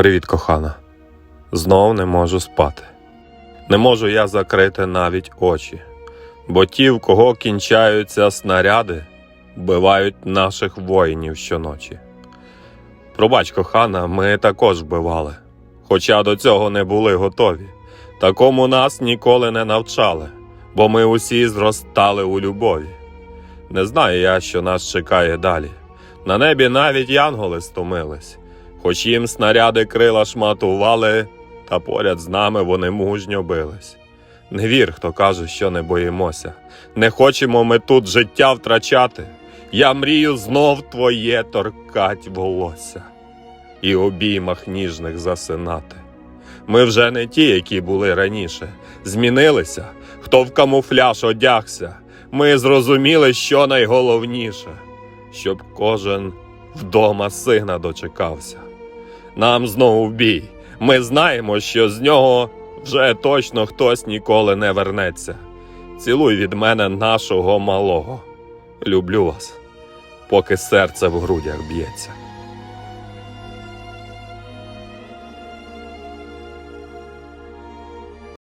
Привіт, кохана. Знов не можу спати. Не можу я закрити навіть очі, бо ті, в кого кінчаються снаряди, вбивають наших воїнів щоночі. Пробач, кохана, ми також вбивали, хоча до цього не були готові. Такому нас ніколи не навчали, бо ми усі зростали у любові. Не знаю я, що нас чекає далі. На небі навіть янголи стомились, хоч їм снаряди крила шматували, та поряд з нами вони мужньо бились. Не вір, хто каже, що не боїмося. Не хочемо ми тут життя втрачати. Я мрію знов твоє торкать волосся і обіймах ніжних засинати. Ми вже не ті, які були раніше, змінилися, хто в камуфляж одягся. Ми зрозуміли, що найголовніше, щоб кожен вдома сина дочекався. Нам знову в бій. Ми знаємо, що з нього вже точно хтось ніколи не вернеться. Цілуй від мене нашого малого. Люблю вас, поки серце в грудях б'ється.